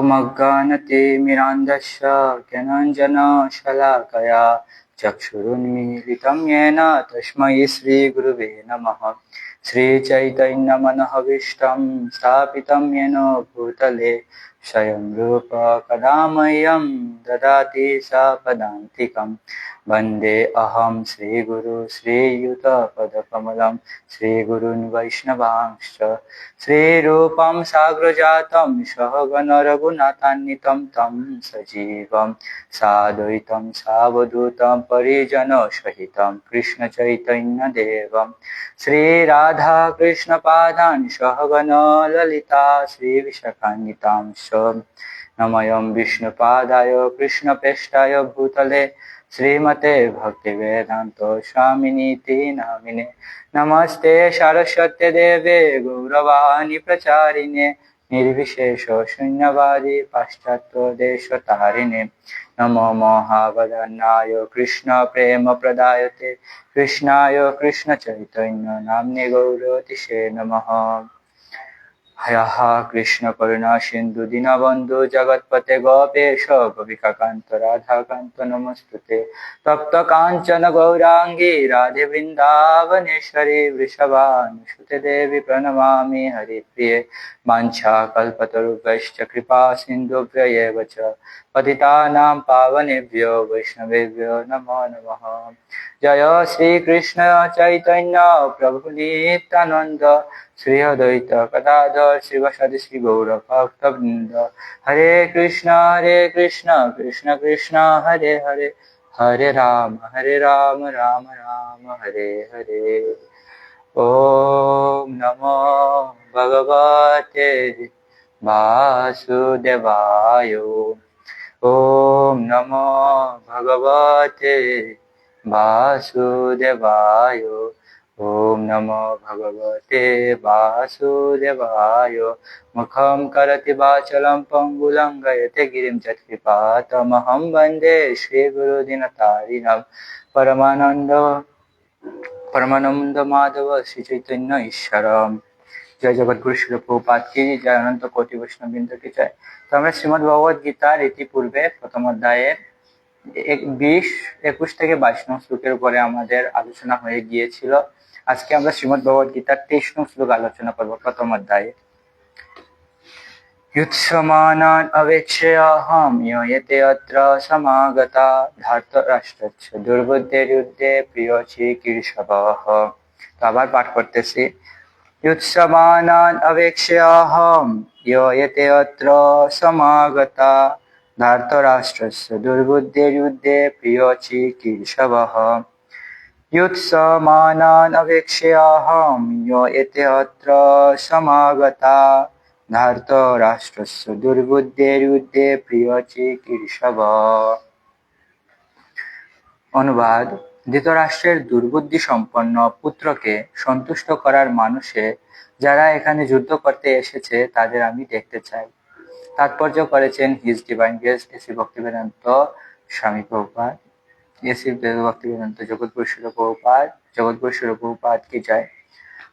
ओमज्ञानतिमिरान्धस्य ज्ञानाञ्जनशलाकया चक्षुरुन्मीलितं येन तस्मै श्रीगुरुवे नमः। श्रीचैतन्यमनहविष्टं स्थापितं येन भूतले स्वयं रूप कदा मह्यं ददाति सा पदान्तिकं। वंदे अहं श्रीगुरु श्रीयुतपदकमलं, श्रीगुरून् वैष्णवांश्च, श्रीरूपं साग्रजातं, सहगणरघुनाथान्वितं तं सजीवं, साद्वैतं, सावधूतं, परिजनसहितं, कृष्णचैतन्यदेवं। श्रीराधाकृष्णपादान् নময়ম বিষ্ণুপাদায় কৃষ্ণপেষ্টায় ভূতলে শ্রীমতে ভক্তিবেদান্ত স্বামিনীতি নামিনে নমস্তে সারস্বত্য দেবে গৌরবাণী প্রচারিণে নির্বিশেষ শূন্যবাদী পাশ্চাত্য দেশ তারিণে নম মহাবদন্নায় কৃষ্ণ প্রেম প্রদায়তে কৃষ্ণায় কৃষ্ণ চৈতন্য নাম্নি গৌরতিষে নমঃ হয়াহ কৃষ্ণ করুণা সিন্ধু দীনবন্ধু জগৎপতে গোপেশ গোপিকাকান্ত রাধাকান্ত নমস্তুতে। তপ্ত কাঞ্চন গৌরাঙ্গী রাধে বৃন্দাবনেশ্বরী বৃষভানুসুতে দেবী প্রণমামি হরিপ্রিয়ে। বাঞ্ছা কল্পতরুভ্যশ্চ কৃপা সিন্ধুভ্যয়েব চ পতিতানাং পাবনেভ্yo বৈষ্ণবেভ্yo নমো নমঃ। जय श्रीकृष्ण चैतन्य प्रभु नित्यानन्द श्री अद्वैत गदाधर श्रीवसदि श्री गौर भक्तवृंद हरे कृष्ण हरे कृष्ण कृष्ण कृष्ण हरे हरे हरे राम हरे राम राम राम हरे हरे ॐ नमो भगवते वासुदेवाय ॐ नमो भगवते वासुदेवाय ॐ नमो भगवते वासुदेवाय मुखं करति वाचलं पङ्गुलङ्गयते गिरिं च कृपातमहं वन्दे श्रीगुरुदिनतारिणं परमानन्द परमानन्द माधव श्रीचैतन्य ঈশ্বরম জয় জগৎগুরু শিলপ্রপাত কি জয় অনন্ত কোটি বৈষ্ণববৃন্দ কি জয় তো আমরা শ্রীমদ ভগবত গীতার ইতিপূর্বে প্রথম অধ্যায়ের বিশ একুশ থেকে বাইশ নং শ্লোকের উপরে আমাদের আলোচনা হয়ে গিয়েছিল আজকে আমরা শ্রীমদ ভগবত গীতার তেইশ নং শ্লোক আলোচনা করব প্রথম অধ্যায়ে युत्समानान् अवेक्षयाहं यते अत्र समागता ধার্তরাষ্ট্রচ্ছ দুর্বুদ্ধের প্রিয় চিকিৎসবহ তো আবার পাঠ করতেছি युत्समानान् अवेक्षयाहं यते अत्र समागता নার্তরাষ্ট্রস্য দুর্বুদ্ধির্যুদ্ধে প্রিয় চিকিৎসবহ ইউৎসমানানভেক্ষ্যাহং ইয় এতে অত্র সমাগতা নার্তরাষ্ট্রস্য দুর্বুদ্ধির্যুদ্ধে প্রিয় চিকিৎসব অনুবাদ ধৃতরাষ্ট্রের দুর্বুদ্ধি সম্পন্ন পুত্রকে সন্তুষ্ট করার মানুষে যারা এখানে যুদ্ধ করতে এসেছে, তাদের আমি দেখতে চাই। তাৎপর্য করেছেন his divine guest AC Bhaktivedanta Swami Prabhupada A C Bhaktivedanta Jagatpur শিল প্রভুপাত জগৎপুর শিল প্রভুপাত কি যায়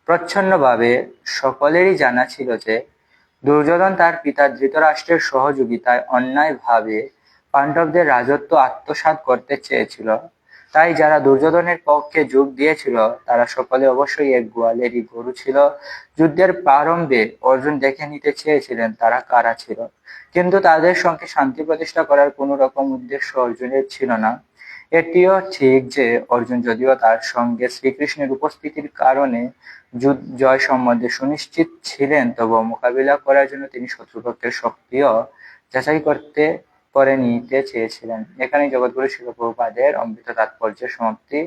প্রচ্ছন্নভাবে সকলেরই জানা ছিল যে দুর্যোধন তার পিতা ধৃতরাষ্ট্রের সহযোগিতায় অন্যায়ভাবে পাণ্ডবদের রাজত্ব আত্মসাৎ করতে চেয়েছিল। তাই যারা দুর্যোধনের পক্ষে যোগ দিয়েছিল, তারা সকলে অবশ্যই এক গোয়ালেরই গরু ছিল। যুদ্ধের প্রারম্ভে অর্জুন দেখে নিতে চেয়েছিলেন তারা কারা ছিল। কিন্তু তাদের সঙ্গে শান্তি প্রতিষ্ঠা করার কোনো রকম উদ্দেশ্য অর্জুনের ছিল না। এটিও ঠিক যে অর্জুন যদিও তার সঙ্গে শ্রীকৃষ্ণের উপস্থিতির কারণে জয় সম্বন্ধে সুনিশ্চিত ছিলেন, তবুও মোকাবিলা করার জন্য তিনি শত্রুপক্ষের শক্তিও যাচাই করতে করে নিতে চেয়েছিলেন। এখানে জগৎগুরু শিলপ্রভুপাদের অমৃত তাৎপর্যের সমাপ্তি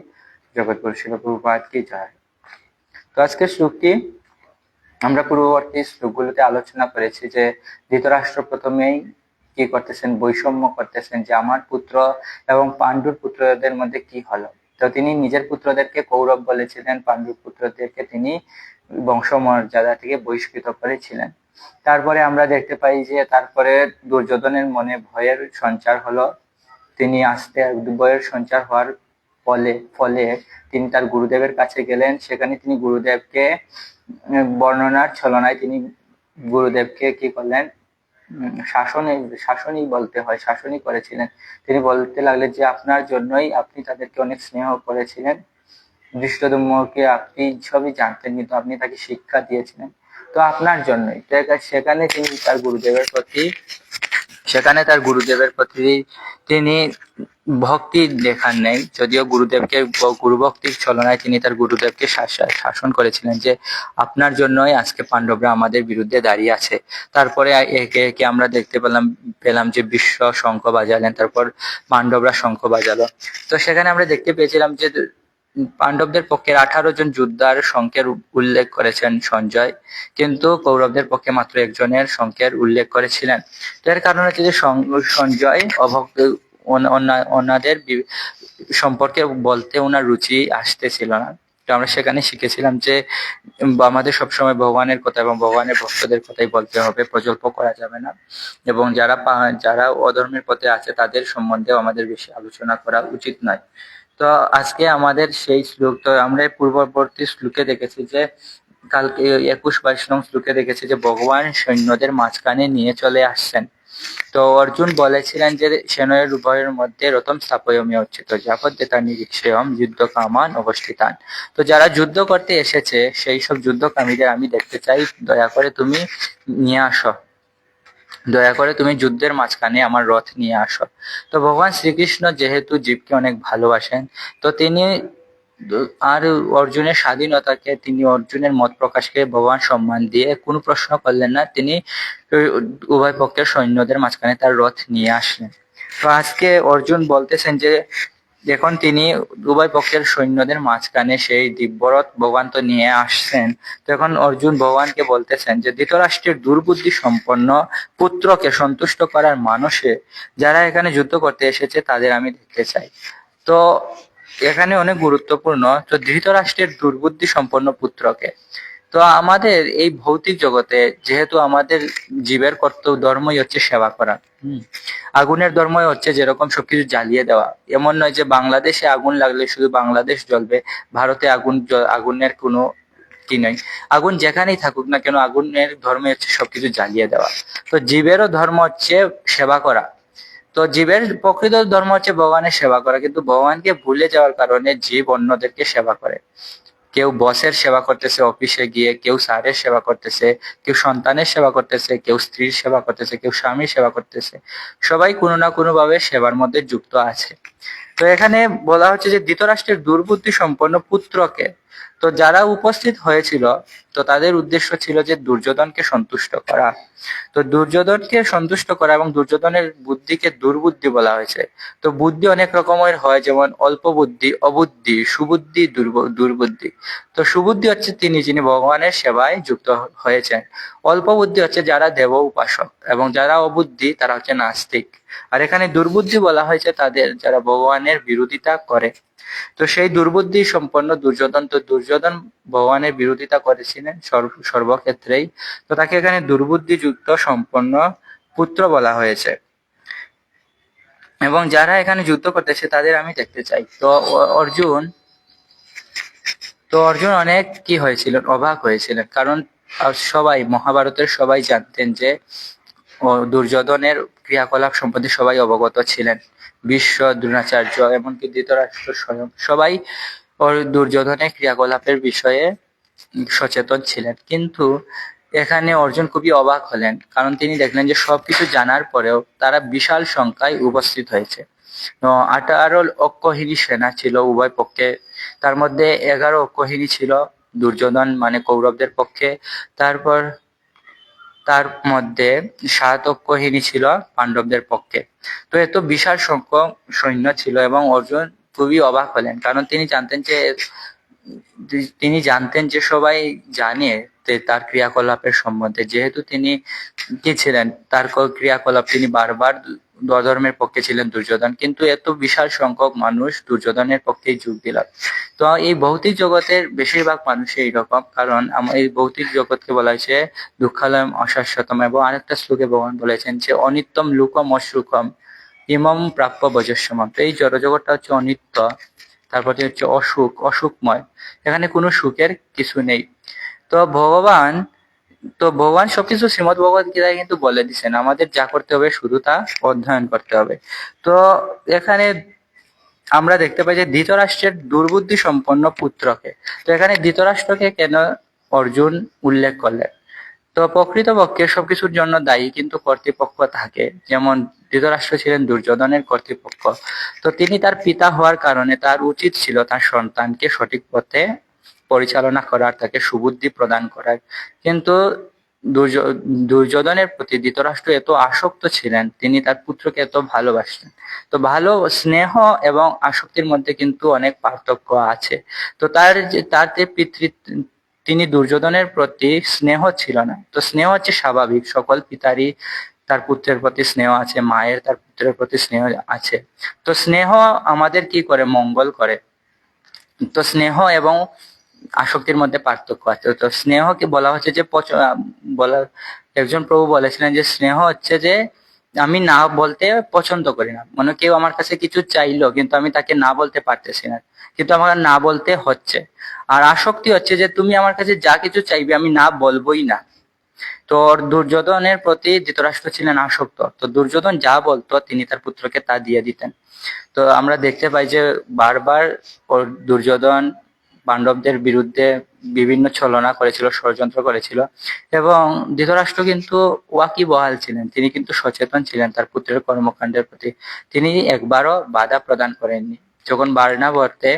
জগৎগুরু শিলপ্রভুপাদ কি যায় তো আজকের শ্লোকটি আমরা পূর্ববর্তী শ্লোকগুলোতে আলোচনা করেছি যে ধৃতরাষ্ট্র প্রথমেই কি করতেছেন, বৈষম্য করতেছেন, যে আমার পুত্র এবং পাণ্ডুর পুত্রদের মধ্যে কি হলো? তো তিনি নিজের পুত্রদেরকে কৌরব বলেছিলেন, পাণ্ডুর পুত্রদেরকে তিনি বংশমর্যাদা থেকে বহিষ্কৃত করেছিলেন। তারপরে আমরা দেখতে পাই যে তারপরে দুর্যোধনের মনে ভয়ের সঞ্চার হলো। তিনি আস্তে ভয়ের সঞ্চার হওয়ার ফলে ফলে তিনি তার গুরুদেবের কাছে গেলেন। সেখানে তিনি গুরুদেবকে বর্ণনার ছলনায় তিনি গুরুদেবকে কি করলেন? শাসনে, শাসনই বলতে হয়, শাসনই করেছিলেন। তিনি বলতে লাগলেন যে, আপনার জন্যই আপনি তাদেরকে অনেক স্নেহ করেছিলেন। দৃষ্টদম্যকে আপনি সবই জানতেন কিন্তু আপনি তাকে শিক্ষা দিয়েছিলেন। তো আপনার জন্যই সেখানে তিনি তার গুরুদেবের প্রতি, সেখানে তার গুরুদেবের প্রতি তিনি ভক্তি দেখান নেই। যদিও গুরুদেবকে গুরু ভক্তির ছলনায় তিনি তার গুরুদেবকে শাসন করেছিলেন যে, আপনার জন্যই আজকে পাণ্ডবরা আমাদের বিরুদ্ধে দাঁড়িয়ে আছে। তারপরে একে একে আমরা দেখতে পেলাম পেলাম যে বিশ্ব শঙ্খ বাজালেন, তারপর পাণ্ডবরা শঙ্খ বাজালো। তো সেখানে আমরা দেখতে পেয়েছিলাম যে পাণ্ডবদের পক্ষের আঠারো জন যোদ্ধার সংখ্যের উল্লেখ করেছেন সঞ্জয়, কিন্তু কৌরবদের পক্ষে মাত্র একজনের সংখ্যের উল্লেখ করেছিলেন। এর কারণ হচ্ছে যে সঞ্জয় অভক্ত ওন- ওনাদের সম্পর্কে বলতে ওনার রুচি আসতেছিল না। তো আমরা সেখানে শিখেছিলাম যে আমাদের সবসময় ভগবানের কথা এবং ভগবানের ভক্তদের কথাই বলতে হবে প্রজল্প করা যাবে না। এবং যারা যারা অধর্মের পথে আছে তাদের সম্বন্ধেও আমাদের বেশি আলোচনা করা উচিত নয়। তো আজকে আমাদের সেই শ্লোক, তো আমরা পূর্ববর্তী শ্লোকে দেখেছি যে, কালকে একুশ বাইশ নং শ্লোকে দেখেছি যে, ভগবান সৈন্যদের মাঝখানে নিয়ে চলে আসছেন। তো অর্জুন বলেছিলেন যে, সেনয়ের উভয়ের মধ্যে রতম স্থাপয়মী উচ্চিত যাবত তার নিরীক্ষেয়ম যুদ্ধ কামান অবস্থিতান। তো যারা যুদ্ধ করতে এসেছে, সেই সব যুদ্ধকামীদের আমি দেখতে চাই, দয়া করে তুমি নিয়ে আসো। দয়া করে তুমি যুদ্ধের মাঝখানে আমার রথ নিয়ে আসো। তো ভগবান শ্রীকৃষ্ণ যেহেতু জীবকে অনেক ভালোবাসেন, তো তিনি আর অর্জুনের স্বাধীনতাকে, তিনি অর্জুনের মত প্রকাশকে ভগবান সম্মান দিয়ে কোনো প্রশ্ন করলেন না। তিনি উভয় পক্ষের সৈন্যদের মাঝখানে তার রথ নিয়ে আসলেন। তো আজকে অর্জুন বলতেছেন যে এখন তিনি উভয় পক্ষের সৈন্যদের মাঝখানে সেই দিব্যরথ ভগবান তো নিয়ে আসছেন, তখন অর্জুন ভগবানকে বলতেছেন যে ধৃতরাষ্ট্রের দুর্বুদ্ধি সম্পন্ন পুত্রকে সন্তুষ্ট করার মানুষে যারা এখানে যুদ্ধ করতে এসেছে তাদের আমি দেখতে চাই। তো এখানে অনেক গুরুত্বপূর্ণ, তো ধৃতরাষ্ট্রের দুর্বুদ্ধি সম্পন্ন পুত্রকে তো আমাদের এই ভৌতিক জগতে যেহেতু আমাদের জীবের কর্তব্য ধর্মই হচ্ছে সেবা করা, হম, আগুনের ধর্মই হচ্ছে যেরকম সবকিছু জ্বালিয়ে দেওয়া। এমন নয় যে বাংলাদেশে আগুন লাগলে শুধু বাংলাদেশ জ্বলবে, ভারতে আগুন আগুনের কোনো কি নয় আগুন যেখানেই থাকুক না কেন, আগুনের ধর্ম হচ্ছে সবকিছু জ্বালিয়ে দেওয়া। তো জীবেরও ধর্ম হচ্ছে সেবা করা। তো জীবের প্রকৃত ধর্ম হচ্ছে ভগবানের সেবা করা, কিন্তু ভগবানকে ভুলে যাওয়ার কারণে জীব অন্যদেরকে সেবা করে। কেউ বসের সেবা করতেছে, অফিসে গিয়ে কেউ স্যারের সেবা করতেছে, কেউ সন্তানের সেবা করতেছে, কেউ স্ত্রীর সেবা করতেছে, কেউ স্বামীর সেবা করতেছে। সবাই কোনো না কোনোভাবে সেবার মধ্যে যুক্ত আছে। তো এখানে বলা হচ্ছে যে ধৃতরাষ্ট্রের দুর্বুদ্ধি সম্পন্ন পুত্রকে তো যারা উপস্থিত হয়েছিল, তো তাদের উদ্দেশ্য ছিল যে দুর্যোধনকে সন্তুষ্ট করা। তো দুর্যোধনকে সন্তুষ্ট করা এবং দুর্যোধনের বুদ্ধিকে দুর্বুদ্ধি বলা হয়েছে। তো বুদ্ধি অনেক রকমের হয়, যেমন অল্প বুদ্ধি, অবুদ্ধি, সুবুদ্ধি, দুর্ব- দুর্বুদ্ধি। তো সুবুদ্ধি হচ্ছে তিনি, যিনি ভগবানের সেবায় যুক্ত হয়েছেন। অল্প বুদ্ধি হচ্ছে যারা দেব উপাসক এবং যারা অবুদ্ধি, তারা হচ্ছে নাস্তিক। আর এখানে দুর্বুদ্ধি বলা হয়েছে তাদের, যারা ভগবানের বিরোধিতা করে। তো সেই দুর্বুদ্ধি সম্পন্ন দুর্যোধন তো দুর্যোধন ভগবানের বিরোধিতা করেছিলেন সর্ব- সর্বক্ষেত্রেই। তো তাকে এখানে দুর্বুদ্ধিযুক্ত সম্পন্ন পুত্র বলা হয়েছে। এবং যারা এখানে যুদ্ধ করতেছে, তাদের আমি দেখতে চাই। তো অর্জুন তো অর্জুন অনেক কি হয়েছিল, অবাক হয়েছিলেন। কারণ সবাই, মহাভারতের সবাই জানতেন যে ও দুর্যোধনের ক্রিয়াকলাপ সম্বন্ধে সবাই অবগত ছিলেন। বিশ্ব, দ্রোণাচার্য, এমনকি ধৃতরাষ্ট্র স্বয়ং সবাই ওর দুর্যোধনের ক্রিয়াকলাপের বিষয়ে সচেতন ছিলেন। কিন্তু এখানে অর্জুন খুবই অবাক হলেন, কারণ তিনি দেখলেন যে সবকিছু জানার পরেও তারা বিশাল সংখ্যায় উপস্থিত হয়েছে। আঠারো অক্ষহিনী সেনা ছিল উভয় পক্ষে। তার মধ্যে এগারো অক্ষহিনী ছিল দুর্যোধন মানে কৌরবদের পক্ষে। তারপর তার মধ্যে সাত ছিল পাণ্ডবদের পক্ষে। তো এত বিশাল সংখ্যক সৈন্য ছিল এবং অর্জুন খুবই অবাক হলেন, কারণ তিনি জানতেন যে, তিনি জানতেন যে সবাই জানে তার ক্রিয়াকলাপের সম্বন্ধে। যেহেতু তিনি কি ছিলেন, তার ক্রিয়াকলাপ তিনি বারবার ধর্মের পক্ষে ছিলেন দুর্যোধন, কিন্তু এত বিশাল সংখ্যক মানুষ দুর্যোধনের পক্ষেই যোগ দিল তো এই ভৌতিক জগতের বেশিরভাগ মানুষই এইরকম, কারণ আমার এই ভৌতিক জগৎকে বলা হয়েছে দুঃখালয়ম অশাশ্বতম এবং আরেকটা শ্লোকে ভগবান বলেছেন যে, অনিত্যম লুকম অসুখম ইমম প্রাপ্য বজস্যমম। তো এই জড়জগৎটা হচ্ছে অনিত্য তারপর হচ্ছে অসুখ, অসুখময়। এখানে কোনো সুখের কিছু নেই। তো ভগবান তো ভগবান সবকিছু শ্রীমদ ভগবত গীতায় কিন্তু বলে দিছেন। আমাদের যা করতে হবে শুধু তা অধ্যয়ন করতে হবে। তো এখানে আমরা দেখতে পাই যে ধৃতরাষ্ট্রের দুর্বুদ্ধি সম্পন্ন পুত্রকে। তো এখানে ধৃতরাষ্ট্রকে কেন অর্জুন উল্লেখ করলেন? তো প্রকৃতপক্ষে সবকিছুর জন্য দায়ী কিন্তু কর্তৃপক্ষ থাকে যেমন ধৃতরাষ্ট্র ছিলেন দুর্যোধনের কর্তৃপক্ষ। তো তিনি তার পিতা হওয়ার কারণে তার উচিত ছিল তার সন্তানকে সঠিক পথে পরিচালনা করার, তাকে সুবুদ্ধি প্রদান করার। কিন্তু দুর্য- দুর্যোধনের প্রতি ধৃতরাষ্ট্র এত আসক্ত ছিলেন, তিনি তার পুত্রকে এত ভালোবাসতেন। তো ভালো স্নেহ এবং আসক্তির মধ্যে কিন্তু অনেক পার্থক্য আছে। তো তার তার পিতৃ, তিনি দুর্যোধনের প্রতি স্নেহ ছিল না। তো স্নেহ হচ্ছে স্বাভাবিক, সকল পিতারই তার পুত্রের প্রতি স্নেহ আছে, মায়ের তার পুত্রের প্রতি স্নেহ আছে। তো স্নেহ আমাদের কি করে? মঙ্গল করে। তো স্নেহ এবং আসক্তির মধ্যে পার্থক্য আছে। তো স্নেহকে বলা হচ্ছে যে বলা একজন প্রভু বলেছিলেন যে স্নেহ হচ্ছে যে আমি না বলতে পছন্দ করি না। মানে কেউ আমার কাছে কিছু চাইলো, কিন্তু আমি তাকে না বলতে পারতেছি না। কিন্তু আমার না বলতে হচ্ছে। আর আসক্তি হচ্ছে যে তুমি আমার কাছে যা কিছু চাইবে আমি না বলবোই না। তো দুর্যোধনের প্রতি ধৃতরাষ্ট্র ছিলেন আসক্ত। তো দুর্যোধন যা বলতো তিনি তার পুত্রকে তা দিয়ে দিতেন। তো আমরা দেখতে পাই যে বারবার দুর্যোধন পাণ্ডবদের বিরুদ্ধে বিভিন্ন ছলনা করেছিল, ষড়যন্ত্র করেছিল এবং ধৃতরাষ্ট্র কিন্তু ওয়াকি বহাল ছিলেন। তিনি কিন্তু সচেতন ছিলেন তার পুত্রের কর্মকাণ্ডের প্রতি। তিনি একবারও বাধা প্রদান করেননি। যখন বার্নাবর্তে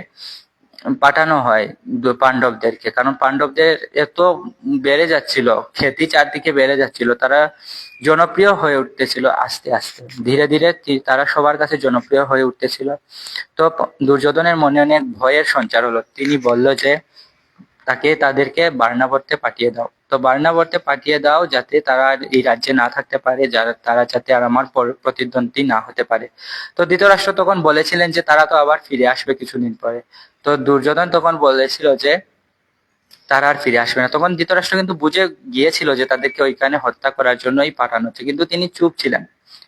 পাঠানো হয় পাণ্ডবদেরকে। কারণ পাণ্ডবদের এত বেড়ে যাচ্ছিল খ্যাতি চারদিকে বেড়ে যাচ্ছিল, তারা জনপ্রিয় হয়ে উঠতেছিল আস্তে আস্তে। ধীরে ধীরে তারা সবার কাছে জনপ্রিয় হয়ে উঠতেছিল। তো দুর্যোধনের মনে অনেক ভয়ের সঞ্চার হলো। তিনি বলল যে, তাকে তাদেরকে বার্নাবর্তে পাঠিয়ে দাও। তো বার্নাবর্তে পাঠিয়ে দাও যাতে তারা এই রাজ্যে না থাকতে পারে, যারা, তারা যাতে আর আমার প্রতিদ্বন্দ্বী না হতে পারে। তো ধৃতরাষ্ট্র তখন বলেছিলেন যে তারা তো আবার ফিরে আসবে কিছুদিন পরে। তো দুর্যোধন তখন বলেছিল যে তারা আর ফিরে আসবে না। তখন ধৃতরাষ্ট্র কিন্তু বুঝে গিয়েছিল যে তাদেরকে ওইখানে হত্যা করার জন্যই পাঠানো হচ্ছে। কিন্তু তিনি চুপ ছিলেন,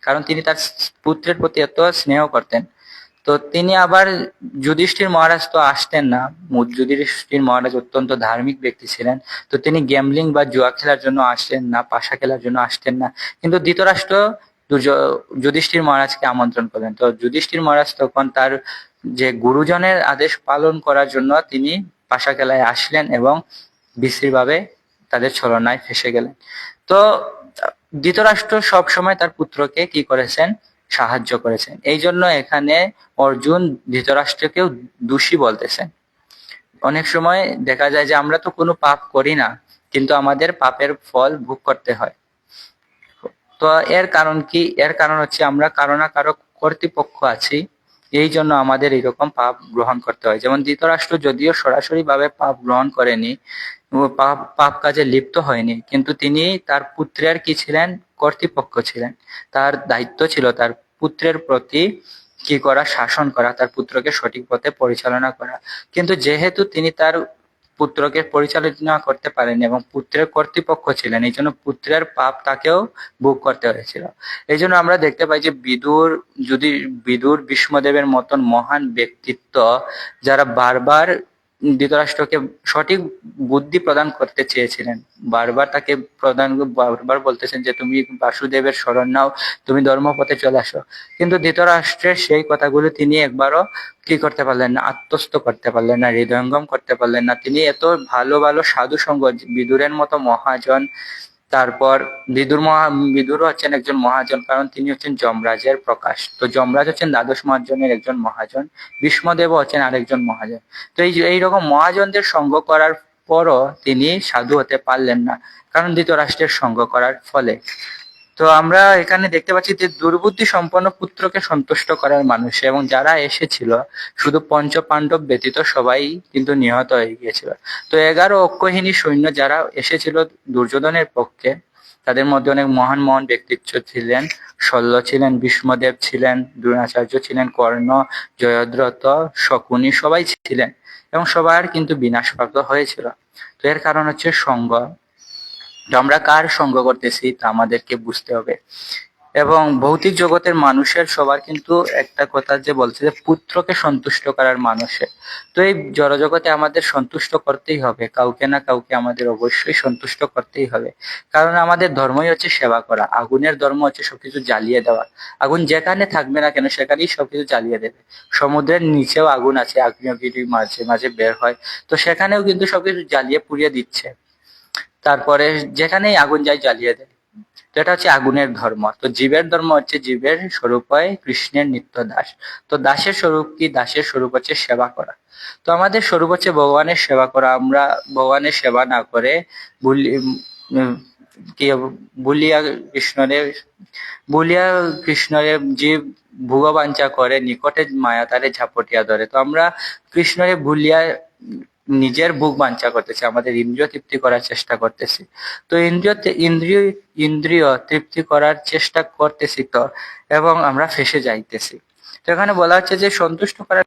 কারণ তিনি তার পুত্রের প্রতি এত স্নেহ করতেন। তো তিনি আবার যুধিষ্ঠির মহারাজ তো আসতেন না। যুধিষ্ঠির মহারাজ অত্যন্ত ধার্মিক ব্যক্তি ছিলেন। তো তিনি গ্যামলিং বা জুয়া খেলার জন্য আসতেন না, পাশা খেলার জন্য আসতেন না। কিন্তু ধৃতরাষ্ট্র যুধিষ্ঠির মহারাজকে আমন্ত্রণ করলেন। তো যুধিষ্ঠির মহারাজ তখন তার যে গুরুজনের আদেশ পালন করার জন্য তিনি পাশা খেলায় আসলেন এবং বিশ্রীভাবে তাদের ছলনায় ফেসে গেলেন। তো ধৃতরাষ্ট্র সবসময় তার পুত্রকে কি করেছেন? সাহায্য করেছেন। এই জন্য এখানে অর্জুন ধৃতরাষ্ট্রকেও দোষী বলতেছেন অনেক সময় দেখা যায় যে আমরা তো কোনো পাপ করি না, কিন্তু আমাদের পাপের ফল ভোগ করতে হয়। তো এর কারণ কি? এর কারণ হচ্ছে আমরা কারও না কারও কর্তৃপক্ষ আছি, এই জন্য আমাদের এরকম পাপ গ্রহণ করতে হয়। যেমন ধৃতরাষ্ট্র যদিও সরাসরি ভাবে পাপ গ্রহণ করেনি পাপ পাপ কাজে লিপ্ত হয়নি, কিন্তু তিনি তার পুত্রের কি ছিলেন? কর্তৃপক্ষ ছিলেন। তার দায়িত্ব ছিল তার পুত্রের প্রতি কি করা, শাসন করা, তার পুত্রকে সঠিক পথে পরিচালনা করা। কিন্তু যেহেতু তিনি তার পুত্রকে পরিচালনা করতে পারেন এবং পুত্রের কর্তৃপক্ষ ছিলেন, এই জন্য পুত্রের পাপ তাকেও ভোগ করতে হয়েছিল। এই জন্য আমরা দেখতে পাই যে বিদুর, যদি বিদুর ভীষ্মদেবের মতন মহান ব্যক্তিত্ব, যারা বারবার ধৃতরাষ্ট্রকে সঠিক বুদ্ধি প্রদান করতে চেয়েছিলেন। বারবার তাকে প্রদান, বারবার বলতেছেন যে, তুমি বাসুদেবের শরণ নাও, তুমি ধর্মপথে চলে আসো। কিন্তু ধৃতরাষ্ট্রের সেই কথাগুলো তিনি একবারও কি করতে পারলেন না, আত্মস্থ করতে পারলেন না, হৃদয়ঙ্গম করতে পারলেন না। তিনি এত ভালো ভালো সাধু সঙ্গ বিদুরের মতো মহাজন তারপর বিদুর মহা, বিদুর হচ্ছেন একজন মহাজন, কারণ তিনি হচ্ছেন যমরাজের প্রকাশ। তো যমরাজ হচ্ছেন দ্বাদশ মহাজনের একজন মহাজন, ভীষ্মদেব হচ্ছেন আরেকজন মহাজন। তো এই এইরকম মহাজনদের সঙ্গ করার পরও তিনি সাধু হতে পারলেন না, কারণ ধৃতরাষ্ট্রের সঙ্গ করার ফলে। তো আমরা এখানে দেখতে পাচ্ছি যে দুর্বুদ্ধি সম্পন্ন পুত্রকে সন্তুষ্ট করার মানুষ এবং যারা এসেছিল, শুধু পঞ্চ পাণ্ডব ব্যতীত সবাই কিন্তু নিহত হয়ে গিয়েছিল। তো এগারো অক্ষহীনী সৈন্য যারা এসেছিল দুর্যোধনের পক্ষে, তাদের মধ্যে অনেক মহান মহান ব্যক্তিত্ব ছিলেন। শল্য ছিলেন, ভীষ্মদেব ছিলেন, দ্রোণাচার্য ছিলেন, কর্ণ জয়দ্রত শকুনি সবাই ছিলেন এবং সবার কিন্তু বিনাশপ্রাপ্ত হয়েছিল। তো এর কারণ হচ্ছে সঙ্গ। আমরা কার সঙ্গ করতেছি তা আমাদেরকে বুঝতে হবে। এবং ভৌতিক জগতের মানুষের সবার কিন্তু একটা কথা যে বলছে যে পুত্রকে সন্তুষ্ট করার মানুষের। তো এই জড়জগতে আমাদের সন্তুষ্ট করতেই হবে। কাউকে না কাউকে আমাদের অবশ্যই সন্তুষ্ট করতেই হবে। কারণ আমাদের ধর্মই হচ্ছে সেবা করা। আগুনের ধর্ম হচ্ছে সবকিছু জ্বালিয়ে দেওয়া। আগুন যেখানে থাকবে না কেন সেখানেই সবকিছু জ্বালিয়ে দেবে। সমুদ্রের নিচেও আগুন আছে, আগ্নেয়গিরি মাঝে মাঝে বের হয়। তো সেখানেও কিন্তু সবকিছু জ্বালিয়ে পুড়িয়ে দিচ্ছে। তারপরে যেখানেই আগুন যায় জ্বালিয়ে দেয়। তো এটা হচ্ছে আগুনের ধর্ম। তো জীবের ধর্ম হচ্ছে জীবের স্বরূপ হয় কৃষ্ণের নিত্য দাস। তো দাসের স্বরূপ কি? দাসের স্বরূপ হচ্ছে সেবা করা। তো আমাদের স্বরূপ হচ্ছে ভগবানের সেবা করা। আমরা ভগবানের সেবা না করে কি বলিয়া কৃষ্ণরে বলিয়া কৃষ্ণরে যে ভোগবাঞ্ছা করে, নিকটে মায়া তারে ঝাপটিয়া ধরে। তো আমরা কৃষ্ণরে ভুলিয়া নিজের ভোগ বাঞ্ছা করতেছে, আমাদের ইন্দ্রিয় তৃপ্তি করার চেষ্টা করতেছে। তো ইন্দ্রিয় ইন্দ্রিয় ইন্দ্রিয় তৃপ্তি করার চেষ্টা করতেছি তো, এবং আমরা ফেসে যাইতেছি। তো এখানে বলা হচ্ছে যে সন্তুষ্ট করার